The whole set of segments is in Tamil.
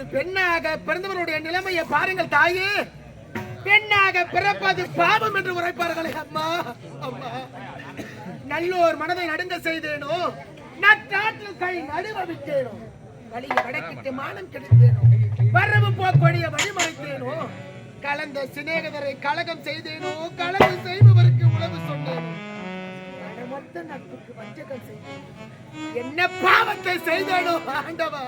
ஒரு பெண்ணாக பிறந்தவருடைய நிலைமையை பாருங்கள் தாயே. பெண்ணாக பிறப்பது பாவம் என்று உரைப்பார்களே அம்மா. அம்மா. நல்லோர் மனதை நடுங்க செய்தேனோ? நற்றாற்றில் கை நடுவ விட்டேனோ? வழியை வடக்கிட்டு மானம் கெடுத்தேனோ? வரவு போக்கொடிய வழிமறைத்தேனோ? கலந்த சிநேகிதரை கலகம் செய்தேனோ? கலகம் செய்பவருக்கு உழவு சொன்னேனோ? மொத்த நட்புக்கு வஞ்சகம் செய்தேன்? என்ன பாவத்தை செய்தேனோ ஆண்டவா?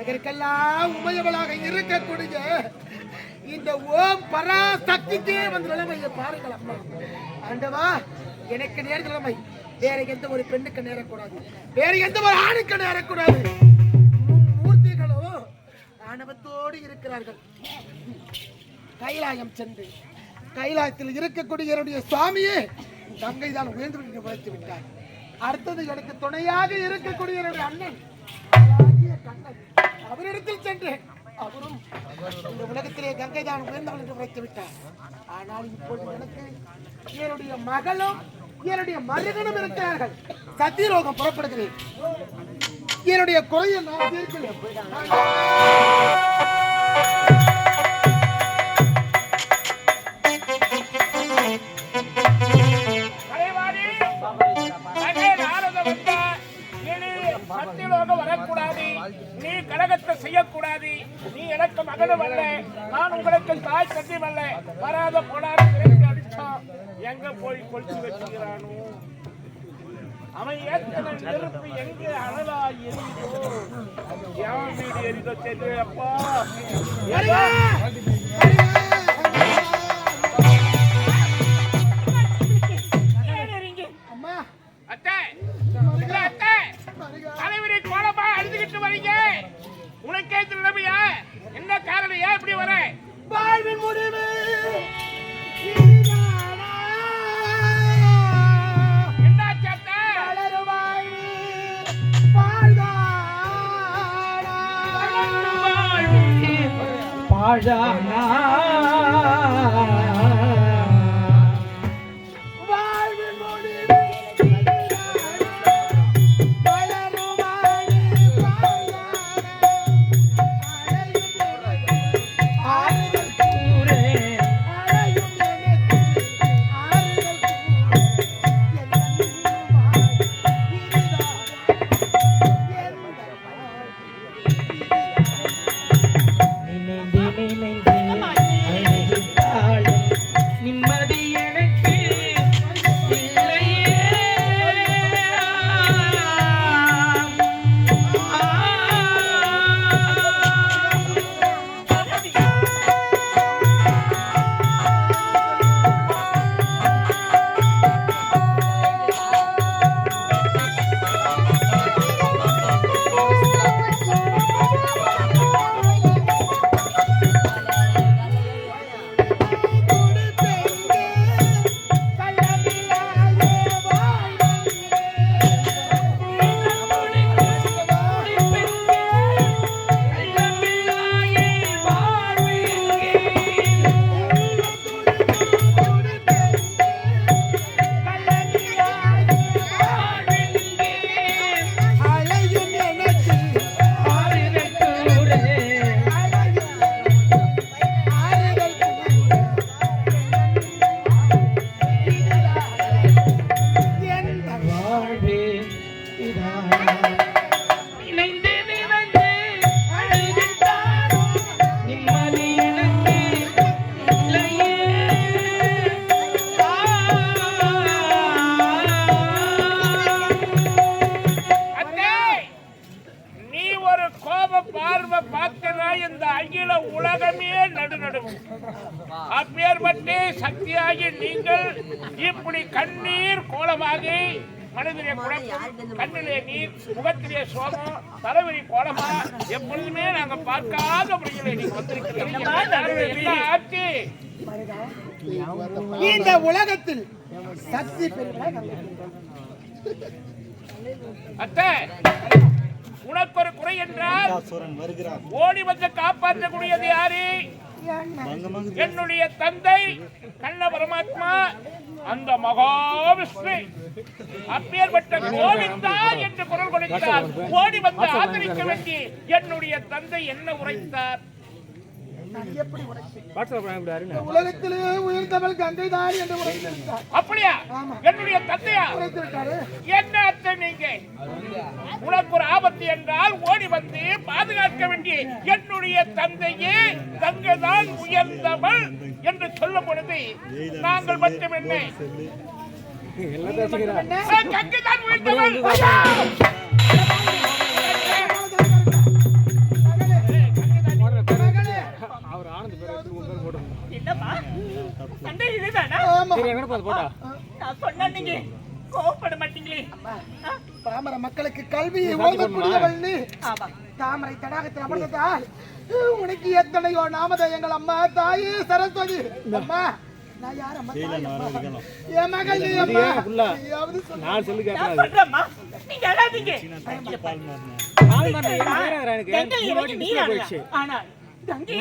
உலகிற்கெல்லாம் உமையவளாக இருக்கக்கூடிய இந்த ஓம் பராசக்திக்கே வந்து நிலைமையை பாருங்கள் அம்மா. ஆண்டவா எனக்கு நேர் நிலைமை. வேற எந்த ஒரு பெண்ணுக்கு நேரக்கூடாது. வேற எந்த ஒரு ஆணுக்கு நேரக்கூடாது. மூர்த்திகளோ ஆணவத்தோடு இருக்கிறார்கள். கைலாயம் சென்று கைலாயத்தில் இருக்கக்கூடிய என்னுடைய சுவாமியே கங்கை தான் உயர்ந்து விட்டு வைத்து விட்டார். அடுத்தது எனக்கு துணையாக இருக்கக்கூடிய என்னுடைய அண்ணன் கண்ணன் அவரிடத்தில் சென்றேன். அவரும் இந்த உலகத்திலே கங்கை தான் உயர்ந்தவள் என்று வைத்து விட்டார். ஆனால் இப்பொழுது எனக்கு என்னுடைய மகளும் என்னுடைய மருகனும் இருக்கிறார்கள். சத்தியரோகம் புறப்படுகிறேன். என்னுடைய குறையை நான் தீர்க்கிறேன் மகனும் அல்ல நான் உங்களுக்கு தாய் தந்தி அல்ல வராத போனாரு திரைக்கு அடிச்சான் எங்க போய் கொளுத்து வச்சுக்கிறானோ? அவன் ஏற்கனவே நெருப்பு எங்க அனலா எரியுதோ எவன் வீடு எரிதோ தெரியப்பா அம்மா அத்தை இல்ல அத்தை தலைவரி கோலமா அழுதுகிட்டு வரீங்க உனக்கே நிலைமையா என்ன இப்படி வர? வாழ்வின் முடிவு. இதுதானா? நீங்கள் இப்படி கண்ணீர் கோலமாகி மனதிலே குழப்பம் கண்ணிலே நீர் முகத்திலே சோகம் தலைவலி கோலமா எப்பொழுதுமே நாங்க பார்க்காத முறையிலே நீங்க வந்திருக்கிறீங்க ஆச்சு இந்த உலகத்தில் சக்தி பெருமாள் அத்தை உனக்கு ஒரு குறை என்றால் ஓடி வந்து காப்பாற்றக்கூடியது யாரு? என்னுடைய தந்தை கண்ண பரமாத்மா அந்த மகாவிஷ்ணு. அப்பேற்பட்ட கோவிந்தா என்று குரல் கொடுத்தார் ஓடி வந்து ஆதரிக்க வேண்டி என்னுடைய தந்தை என்ன உரைத்தார் நான் எப்படி உரைப்பேன்? இந்த உலகத்திலே உயர்ந்தவள் கங்கை தான் என்று அப்படியா. என்னுடைய தந்தையா? உரைத்திருக்காரு என்ன அர்த்தம் நீங்க? உனக்கு ஒரு ஆபத்து என்றால் ஓடி வந்து பாதுகாக்க வேண்டிய என்னுடைய தந்தையே தங்கதான் உயர்ந்தவள் என்று சொல்லும் பொழுது நாங்கள் மட்டும் என்ன கங்கைதான் உயர்ந்தவள். சண்டை இதுதானா ஆமா. நான் சொன்னா நீங்க கோவப்பட மாட்டீங்களே? பாமர மக்களுக்கு கல்வியை ஓதக்கூடியவள் நீ. ஆமா. தாமரை தடாகத்தில் அமர்ந்ததால் உனக்கு எத்தனையோ நாமதயங்கள் அம்மா தாயே சரஸ்வதி. அம்மா நான் யார் அம்மா தாய் அம்மா. என் மகள் நீ அம்மா. நீயாவது சொல்லு. நான் நீங்க அழாதீங்க. ஆனால் கங்கை